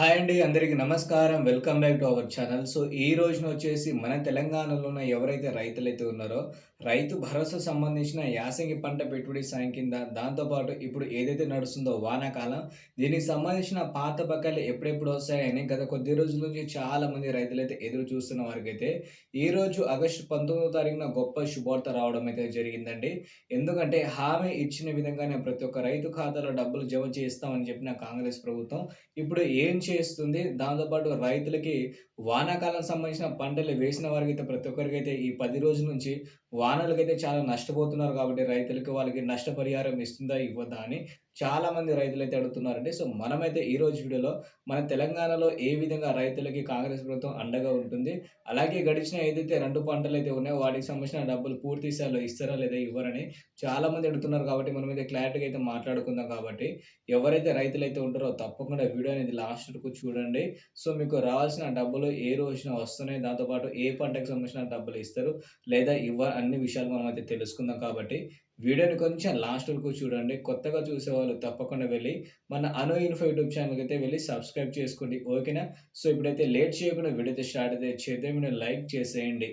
Hi అండి అందరికి నమస్కారం. Welcome back to our channel. So ఈ రోజున వచ్చేసి మన తెలంగాణలో ఉన్న ఎవరైతే రైతులైతే ఉన్నారో రైతు భరోసా సంబంధించిన యాసంగి పంట పెట్టుబడి సాయం కింద దాంతోపాటు ఇప్పుడు ఏదైతే నడుస్తుందో వానాకాలం దీనికి సంబంధించిన పాత బకాయిలు ఎప్పుడెప్పుడు వస్తాయని గత కొద్ది రోజుల నుంచి చాలా మంది రైతులైతే ఎదురు చూస్తున్న వారికైతే ఈ రోజు ఆగస్టు పంతొమ్మిదో తారీఖున గొప్ప శుభార్త రావడం అయితే జరిగిందండి. ఎందుకంటే హామీ ఇచ్చిన విధంగానే ప్రతి ఒక్క రైతు ఖాతాలో డబ్బులు జమ చేస్తామని చెప్పిన కాంగ్రెస్ ప్రభుత్వం ఇప్పుడు ఏం చేస్తుంది. దాంతోపాటు రైతులకి వానాకాలం సంబంధించిన పంటలు వేసిన వారికి అయితే ప్రతి ఒక్కరికైతే ఈ పది రోజుల నుంచి వానలకైతే చాలా నష్టపోతున్నారు కాబట్టి రైతులకి వాళ్ళకి నష్టపరిహారం ఇస్తుందా ఇవ్వదా అని చాలా మంది రైతులు అయితే అడుగుతున్నారండి. సో మనమైతే ఈ రోజు వీడియోలో మన తెలంగాణలో ఏ విధంగా రైతులకి కాంగ్రెస్ ప్రభుత్వం అండగా ఉంటుంది అలాగే గడిచిన ఏదైతే రెండు పంటలు అయితే ఉన్నాయో వాటికి సంబంధించిన డబ్బులు పూర్తి స్థాయిలో ఇస్తారా లేదా ఇవ్వరని చాలా మంది అడుగుతున్నారు కాబట్టి మనం అయితే క్లారిటీగా అయితే మాట్లాడుకుందాం కాబట్టి ఎవరైతే రైతులు అయితే ఉంటారో తప్పకుండా వీడియో అనేది లాస్ట్ వరకు చూడండి. సో మీకు రావాల్సిన డబ్బులు ఏ రోజున వస్తున్నాయి దాంతోపాటు ఏ పంటకు సంబంధించిన డబ్బులు ఇస్తారు లేదా ఇవ్వ అన్ని విషయాలు మనం అయితే తెలుసుకుందాం కాబట్టి వీడియోని కొంచెం లాస్ట్ వరకు చూడండి. కొత్తగా చూసే వాళ్ళు తప్పకుండా వెళ్ళి మన అను ఇన్ఫో యూట్యూబ్ ఛానల్కి అయితే వెళ్ళి సబ్స్క్రైబ్ చేసుకోండి. ఓకేనా? సో ఇప్పుడైతే లేట్ చేయకుండా వీడియో అయితే స్టార్ట్ అయితే చేద్దాం. లైక్ చేసేయండి.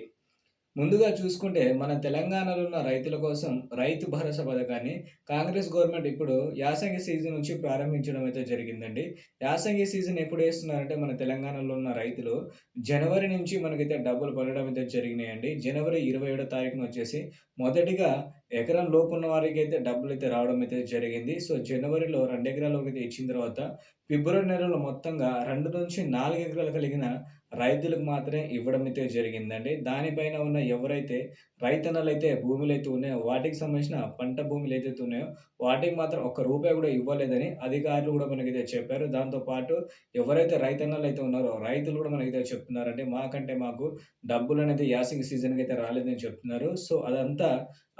ముందుగా చూసుకుంటే మన తెలంగాణలో ఉన్న రైతుల కోసం రైతు భరోసా పథకాన్ని కాంగ్రెస్ గవర్నమెంట్ ఇప్పుడు యాసంగి సీజన్ నుంచి ప్రారంభించడం అయితే జరిగిందండి. యాసంగి సీజన్ ఎప్పుడు వేస్తున్నారంటే మన తెలంగాణలో ఉన్న రైతులు జనవరి నుంచి మనకైతే డబ్బులు పడడం అయితే జరిగినాయండి. జనవరి ఇరవై ఏడో తారీఖున వచ్చేసి మొదటిగా ఎకరం లోపు ఉన్న వారికి అయితే డబ్బులు అయితే రావడం అయితే జరిగింది. సో జనవరిలో రెండు ఎకరాలకు అయితే ఇచ్చిన తర్వాత ఫిబ్రవరి నెలలో మొత్తంగా రెండు నుంచి నాలుగు ఎకరాలు కలిగిన రైతులకు మాత్రమే ఇవ్వడం అయితే జరిగిందండి. దానిపైన ఉన్న ఎవరైతే రైతన్నలు అయితే భూములు అయితే ఉన్నాయో వాటికి సంబంధించిన పంట భూములు ఏదైతే ఉన్నాయో వాటికి మాత్రం ఒక్క రూపాయి కూడా ఇవ్వలేదని అధికారులు కూడా మనకైతే చెప్పారు. దాంతోపాటు ఎవరైతే రైతన్నలు అయితే ఉన్నారో రైతులు కూడా మనకైతే చెప్తున్నారంటే మాకంటే మాకు డబ్బులు అనేది యాసింగ్ సీజన్కి అయితే రాలేదని చెప్తున్నారు. సో అదంతా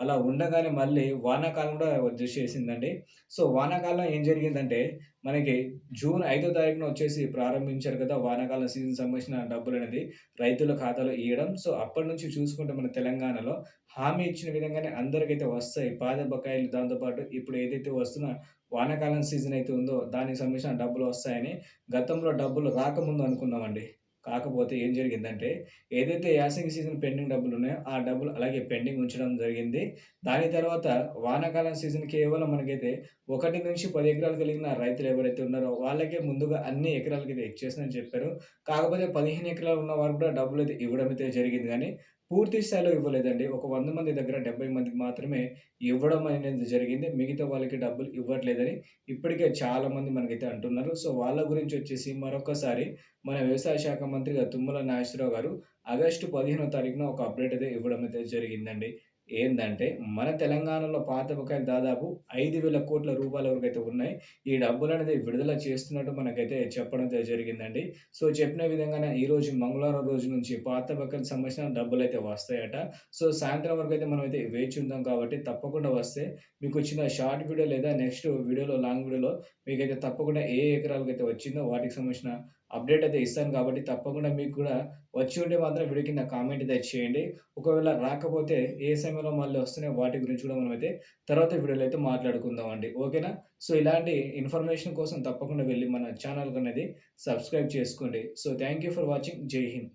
అలా ఉండగానే మళ్ళీ వానాకాలం కూడా వచ్చేసిందండి. సో వానాకాలం ఏం జరిగిందంటే మనకి జూన్ ఐదో తారీఖున వచ్చేసి ప్రారంభించారు కదా వానాకాలం సీజన్ సంబంధించిన డబ్బులు అనేది రైతుల ఖాతాలో ఇవ్వడం సో అప్పటి నుంచి చూసుకుంటే మన తెలంగాణలో హామీ ఇచ్చిన విధంగానే అందరికైతే వస్తాయి. పాద బకాయిలు దాంతోపాటు ఇప్పుడు ఏదైతే వస్తున్న వానాకాలం సీజన్ అయితే ఉందో దానికి సంబంధించిన డబ్బులు వస్తాయని గతంలో డబ్బులు రాకముందు అనుకున్నామండి. కాకపోతే ఏం జరిగిందంటే ఏదైతే యాసింగ్ సీజన్ పెండింగ్ డబ్బులు ఉన్నాయో ఆ డబ్బులు అలాగే పెండింగ్ ఉంచడం జరిగింది. దాని తర్వాత వానాకాలం సీజన్ కేవలం మనకైతే ఒకటి నుంచి పది ఎకరాలు కలిగిన రైతులు ఎవరైతే ఉన్నారో వాళ్ళకే ముందుగా అన్ని ఎకరాలకి అయితే ఇచ్చేసిందని చెప్పారు. కాకపోతే పదిహేను ఎకరాలు ఉన్న వారు కూడా డబ్బులు అయితే ఇవ్వడం అయితే జరిగింది. కానీ పూర్తి స్థాయిలో ఇవ్వలేదండి. ఒక వంద మంది దగ్గర డెబ్బై మందికి మాత్రమే ఇవ్వడం అనేది జరిగింది. మిగతా వాళ్ళకి డబ్బులు ఇవ్వట్లేదని ఇప్పటికే చాలామంది మనకైతే అంటున్నారు. సో వాళ్ళ గురించి వచ్చేసి మరొకసారి మన వ్యవసాయ శాఖ మంత్రిగా తుమ్మల నాగేశ్వరరావు గారు ఆగస్టు పదిహేనో తారీఖున ఒక అప్డేట్ అయితే ఇవ్వడం అయితే జరిగిందండి. ఏంటంటే మన తెలంగాణలో పాత బకాయిలు దాదాపు ఐదు వేల కోట్ల రూపాయల వరకు అయితే ఉన్నాయి. ఈ డబ్బులు అనేది విడుదల చేస్తున్నట్టు మనకైతే చెప్పడం జరిగిందండి. సో చెప్పిన విధంగానే ఈరోజు మంగళవారం రోజు నుంచి పాత బకాయిలు సంబంధించిన డబ్బులు అయితే వస్తాయట. సో సాయంత్రం వరకు అయితే మనం అయితే వేచి ఉందాం కాబట్టి తప్పకుండా వస్తే మీకు వచ్చిన షార్ట్ వీడియో లేదా నెక్స్ట్ వీడియోలో లాంగ్ వీడియోలో మీకైతే తప్పకుండా ఏ ఎకరాలకు అయితే వచ్చిందో వాటికి సంబంధించిన అప్డేట్ అయితే ఇస్తాను కాబట్టి తప్పకుండా మీకు కూడా వచ్చి ఉంటే మాత్రం వీడియో కింద కామెంట్ అయితే చేయండి. ఒకవేళ రాకపోతే ఏ సమయంలో మళ్ళీ వస్తున్నాయి వాటి గురించి కూడా మనం అయితే తర్వాత వీడియోలో అయితే మాట్లాడుకుందాం అండి ఓకేనా? సో ఇలాంటి ఇన్ఫర్మేషన్ కోసం తప్పకుండా వెళ్ళి మన ఛానల్ అనేది సబ్స్క్రైబ్ చేసుకోండి. So thank you for watching. జై హింద్.